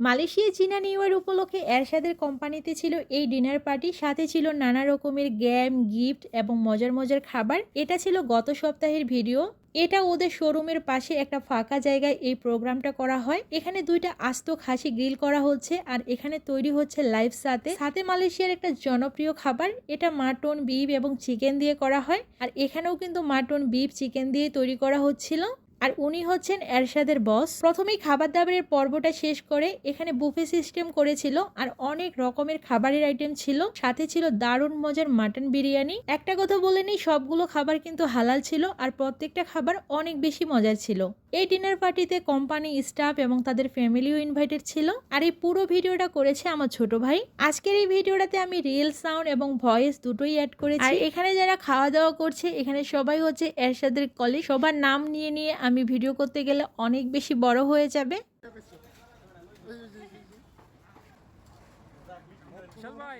Malaysia, চীনা, new year উপলক্ষে এরশাদের কোম্পানিতে ছিল এই ডিনার পার্টি। সাথে ছিল নানা রকমের গেম, গিফট এবং মজার মজার খাবার। এটা ছিল গত সপ্তাহের ভিডিও। এটা ওদের শোরুমের পাশে একটা ফাঁকা জায়গায় এই প্রোগ্রামটা করা হয়। এখানে দুইটা আস্ত খাসি গ্রিল করা হচ্ছে আর এখানে তৈরি হচ্ছে লাইভ সাথে। সাথে মালয়েশিয়ার একটা জনপ্রিয় খাবার। এটা মাটন, বিফ এবং চিকেন দিয়ে করা হয়। আর এখানেও কিন্তু মাটন, বিফ, চিকেন দিয়ে তৈরি করা হচ্ছিল। আর উনি হচ্ছেন এরশাদের বস। প্রথমেই খাবার দাবারের পর্বটা শেষ করে এখানে বুফে সিস্টেম করেছিল আর অনেক রকমের খাবারের আইটেম ছিল। সাথে ছিল দারুণ মজার মাটন বিরিয়ানি। একটা কথা বলে নিই, সবগুলো খাবার কিন্তু হালাল ছিল আর প্রত্যেকটা খাবার অনেক বেশি মজার ছিল। এই ডিনার পার্টিতে কোম্পানি স্টাফ এবং তাদের ফ্যামিলিও ইনভাইটেড ছিল। আর এই পুরো ভিডিওটা করেছে আমার ছোট ভাই। আজকের এই ভিডিওটাতে আমি রিয়েল সাউন্ড এবং ভয়েস দুটোই অ্যাড করেছি। আর এখানে যারা খাওয়া দাওয়া করছে, এখানে সবাই হচ্ছে এরশাদের কলিগ সবার নাম নিয়ে নিয়ে আমি ভিডিও করতে গেলে অনেক বেশি বড় হয়ে যাবে। চল ভাই।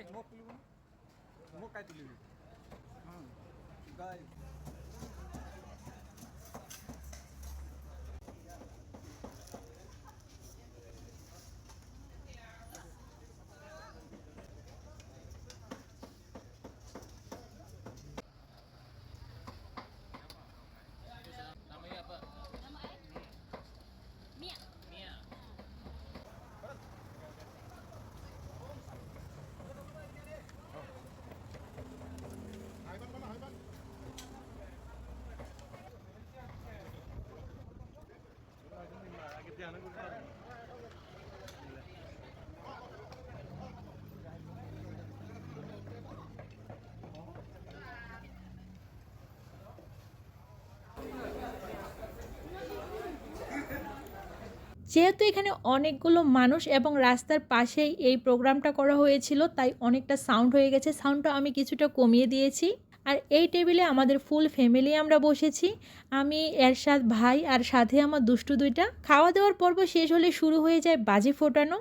যেহেতু এখানে অনেকগুলো মানুষ এবং রাস্তার পাশেই এই প্রোগ্রামটা করা হয়েছিল, তাই অনেকটা সাউন্ড হয়ে গেছে। সাউন্ডটা আমি কিছুটা কমিয়ে দিয়েছি। আর এই টেবিলে আমাদের ফুল ফ্যামিলি আমরা বসেছি। আমি, এরশাদ ভাই আর সাথে আমার দুষ্টু দুইটা। খাওয়া দাওয়ার পর্ব শেষ হলে শুরু হয়ে যায় বাজি ফোটানো।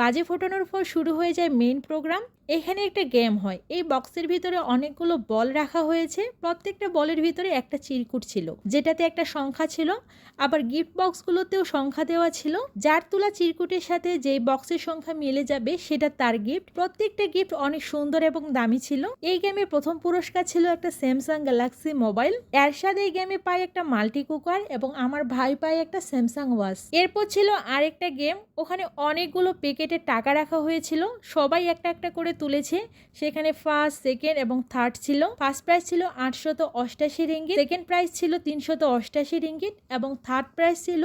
বাজে ফোটানোর পর শুরু হয়ে যায় মেইন প্রোগ্রাম এখানে একটা গেম হয়। এই বক্সের ভিতরে অনেকগুলো বল রাখা হয়েছে। প্রত্যেকটা বলের ভিতরে একটা চিরকুট ছিল, যেটাতে একটা সংখ্যা ছিল। আবার গিফট বক্সগুলোতেও সংখ্যা দেওয়া ছিল। যার তোলা চিরকুটের সাথে যেই বক্সের সংখ্যা মিলে যাবে, সেটা তার গিফট প্রত্যেকটা গিফট অনেক সুন্দর এবং দামি ছিল। এই গেমে প্রথম পুরস্কার ছিল একটা স্যামসাং গ্যালাক্সি মোবাইল এরশাদ এই গেমে পায় একটা মাল্টি কুকার এবং আমার ভাই পায় একটা স্যামসাং ওয়াচ এরপর ছিল আরেকটা গেম ওখানে অনেকগুলো প্যাকেটে টাকা রাখা হয়েছিল। সবাই একটা একটা করে তুলেছে। সেখানে ফার্স্ট সেকেন্ড এবং থার্ড ছিল। ফার্স্ট প্রাইজ ছিল আটশত অষ্টাশি রিঙ্গিট সেকেন্ড প্রাইজ ছিল তিনশত অষ্টাশি রিঙ্গিট এবং থার্ড প্রাইজ ছিল